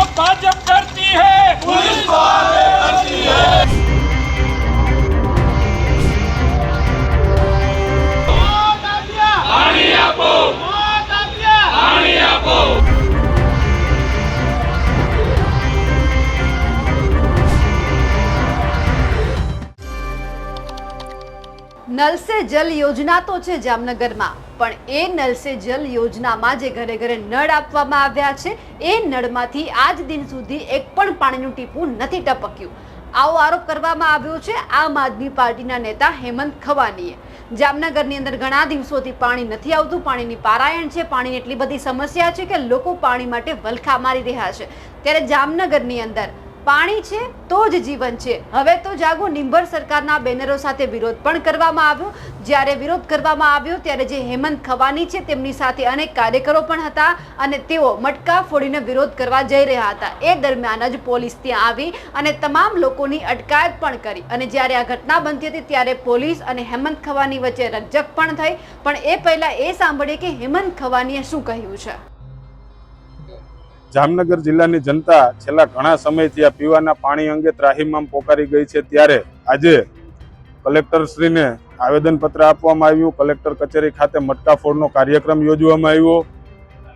भाजप डरती है police null જલ યોજના તો છે જામનગરમાં, પણ એ નલ સે જલ યોજનામાં જે ઘરે ઘરે નળ આપવામાં આવ્યા છે, એ નળમાંથી આજ દિન સુધી એક પણ પાણીનું ટીપું નથી ટપક્યું. આવો આરોપ કરવામાં આવ્યો છે આમ આદમી પાર્ટીના નેતા હેમંત ખવાનીએ. જામનગરની અંદર ઘણા દિવસોથી પાણી નથી આવતું, પાણીની પારાયણ છે, પાણીની એટલી બધી સમસ્યા છે કે લોકો પાણી માટે વલખા મારી રહ્યા છે. ત્યારે જામનગરની અંદર પાણી છે તો જ જીવન છે. હવે તો જાગો નિંભર સરકારના બેનરો સાથે વિરોધ પણ કરવામાં આવ્યો. જ્યારે વિરોધ કરવામાં આવ્યો, ત્યારે જે હેમંત ખવાની છે, તેમની સાથે અનેક કાર્યકરો પણ હતા અને તેઓ મટકા ફોડીને વિરોધ કરવા જઈ રહ્યા હતા. એ દરમિયાન જ પોલીસ ત્યાં આવી અને તમામ લોકોની અટકાયત પણ કરી. અને જ્યારે આ ઘટના બનતી હતી, ત્યારે પોલીસ અને હેમંત ખવાની વચ્ચે રકઝક પણ થઈ. પણ એ પહેલાં એ સાંભળીએ કે હેમંત ખવાનીએ શું કહ્યું છે? જામનગર જિલ્લાની જનતા છેલ્લા ઘણા સમયથી આ પીવાના પાણી અંગે ત્રાહીમામ પોકારી ગઈ છે ત્યારે આજે કલેક્ટરશ્રીને આવેદનપત્ર આપવામાં આવ્યું. કલેક્ટર કચેરી ખાતે મટકાફોડનો કાર્યક્રમ યોજવામાં આવ્યો.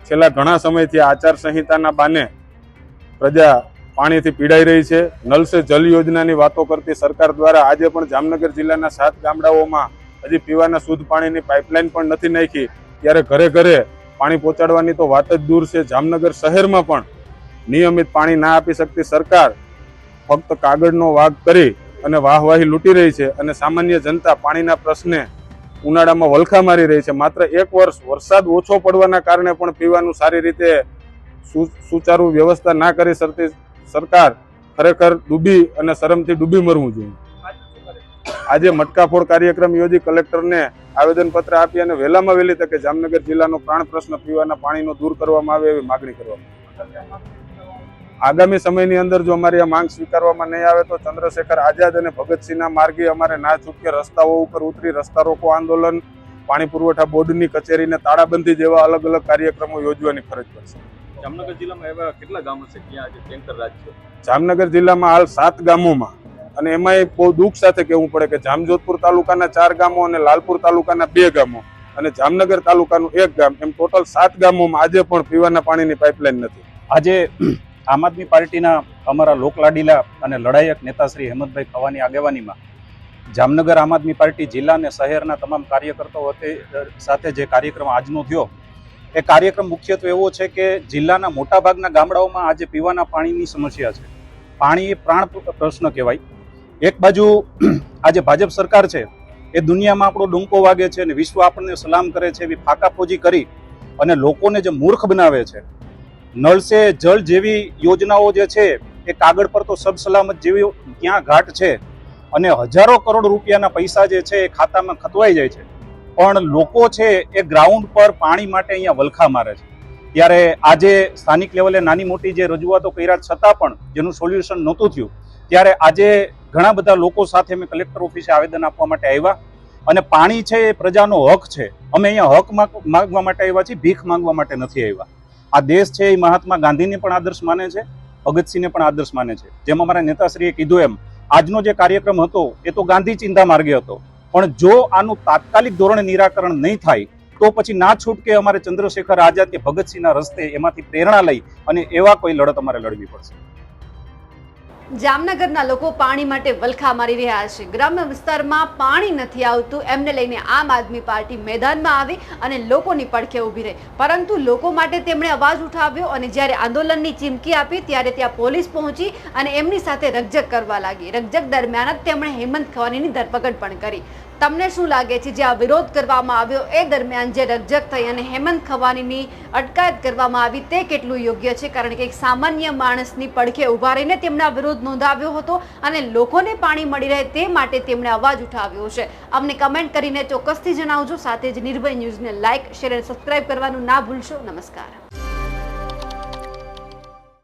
છેલ્લા ઘણા સમયથી આચાર સંહિતાના બાને પ્રજા પાણીથી પીડાઈ રહી છે. નલ સે જલ યોજનાની વાતો કરતી સરકાર દ્વારા આજે પણ જામનગર જિલ્લાના સાત ગામડાઓમાં હજી પીવાના શુદ્ધ પાણીની પાઇપલાઇન પણ નથી નાખી. ત્યારે ઘરે ઘરે પાણી પહોંચાડવાની તો વાત જ દૂર છે. જામનગર શહેરમાં પણ નિયમિત પાણી ના આપી શકતી સરકાર ફક્ત કાગળનો વાગ કરી અને વાહવાહી લૂંટી રહી છે અને સામાન્ય જનતા પાણીના પ્રશ્ને ઉનાળામાં વલખા મારી રહી છે. માત્ર એક વર્ષ વરસાદ ઓછો પડવાના કારણે પણ પીવાનું સારી રીતે સુચારુ વ્યવસ્થા ના કરી શકતી સરકાર ખરેખર ડૂબી અને શરમથી ડૂબી મરવું જોઈએ. આજે મટકાફોડ કાર્યક્રમ યોજી કલેક્ટરને આવેદનપત્ર આપી અને વહેલામાં વહેલી તકે જામનગર જિલ્લાનો પ્રાણ પ્રશ્ન પીવાના પાણીનો દૂર કરવામાં આવે એવી માગણી કરવામાં આગામી સમયની અંદર જો અમારી આ માંગ સ્વીકારવામાં નહીં આવે તો ચંદ્રશેખર આઝાદ અને ભગતસિંહના માર્ગે અમારે ના છૂટકે રસ્તાઓ ઉપર ઉતરી રસ્તા રોકો આંદોલન પાણી પુરવઠા બોર્ડની કચેરીને તાળાબંધી જેવા અલગ અલગ કાર્યક્રમો યોજવાની ફરજ પડશે. જામનગર જિલ્લામાં એવા કેટલા ગામો છે? જ્યાં આજે ટેન્કર રાજ્ય? જામનગર જિલ્લામાં હાલ સાત ગામોમાં અને એમાંય બહુ દુઃખ સાથે કહેવું પડે કે જામજોધપુર તાલુકાના ચાર ગામો અને લાલપુર તાલુકાના બે ગામો અને જામનગર તાલુકાનું એક ગામ. એમ ટોટલ સાત ગામોમાં આજે પણ પીવાના પાણીની પાઇપલાઇન નથી. આજે આમ આદમી પાર્ટીના અમારા લોકલાડીલા અને લડાયક નેતા શ્રી હેમંતભાઈ ખવાની આગેવાનીમાં જામનગર આમ આદમી પાર્ટી જિલ્લા અને શહેરના તમામ કાર્યકર્તાઓ સાથે જે કાર્યક્રમ આજનો થયો, એ કાર્યક્રમ મુખ્યત્વે એવો છે કે જિલ્લાના મોટાભાગના ગામડાઓમાં આજે પીવાના પાણીની સમસ્યા છે. પાણી એ પ્રાણ પ્રશ્ન કહેવાય. એક બાજુ આજે ભાજપ સરકાર છે, એ દુનિયામાં આપણો ડુંકો વાગે છે અને વિશ્વ આપણને સલામ કરે છે એવી ફાકાફોજી કરી અને લોકોને જે મૂર્ખ બનાવે છે નળ સે જળ જેવી યોજનાઓ જે છે, એ કાગળ પર તો સબ સલામત જેવી ત્યાં ઘાટ છે અને હજારો કરોડ રૂપિયાના પૈસા જે છે, એ ખાતામાં ખતવાઈ જાય છે. પણ લોકો છે, એ ગ્રાઉન્ડ પર પાણી માટે અહીંયા વલખા મારે છે. ત્યારે આજે સ્થાનિક લેવલે નાની મોટી જે રજૂઆતો કર્યા છતાં પણ જેનું સોલ્યુશન નહોતું થયું, ત્યારે આજે ઘણા બધા લોકો સાથે અમે કલેક્ટર ઓફિસે આવેદન આપવા માટે આવ્યા. અને પાણી છે એ પ્રજાનો હક છે. અમે અહીંયા હક માગવા માટે આવ્યા છીએ, ભીખ માંગવા માટે નથી આવ્યા. આ દેશ છે એ મહાત્મા ગાંધીને પણ આદર્શ માને છે, ભગતસિંહને પણ આદર્શ માને છે. જેમ અમારા નેતાશ્રીએ કીધું એમ, આજનો જે કાર્યક્રમ હતો એ તો ગાંધી ચિંતા માર્ગે હતો. પણ જો આનું તાત્કાલિક ધોરણે નિરાકરણ નહીં થાય તો પછી ના છૂટકે અમારે ચંદ્રશેખર આઝાદ કે ભગતસિંહના રસ્તે એમાંથી પ્રેરણા લઈ અને એવા કોઈ લડત અમારે લડવી પડશે. જામનગરના લોકો પાણી માટે વલખા મારી રહ્યા છે. ગ્રામ્ય વિસ્તારમાં પાણી નથી આવતું. એમને લઈને આમ આદમી પાર્ટી મેદાનમાં આવી અને લોકોની પડખે ઊભી રહી. પરંતુ લોકો માટે તેમણે અવાજ ઉઠાવ્યો અને જ્યારે આંદોલનની ચીમકી આપી ત્યારે ત્યાં પોલીસ પહોંચી અને એમની સાથે રકજક કરવા લાગી. રકજક દરમિયાન જ તેમણે હેમંત ખવાનીની ધરપકડ પણ કરી. તમને શું લાગે છે? જે આ વિરોધ કરવામાં આવ્યો એ દરમિયાન જે રકઝક થઈ અને હેમંત ખવાનીની અટકાયત કરવામાં આવી તે કેટલું યોગ્ય છે? કારણ કે એક સામાન્ય માણસની પડખે ઊભા રહીને તેમના વિરોધ નોંધાવ્યો હતો અને લોકોને પાણી મળી રહે તે માટે તેમણે અવાજ ઉઠાવ્યો છે. અમને કમેન્ટ કરીને ચોક્કસથી જણાવજો. સાથે જ નિર્ભય ન્યૂઝને લાઇક શેર અને સબસ્ક્રાઇબ કરવાનું ના ભૂલશો. નમસ્કાર.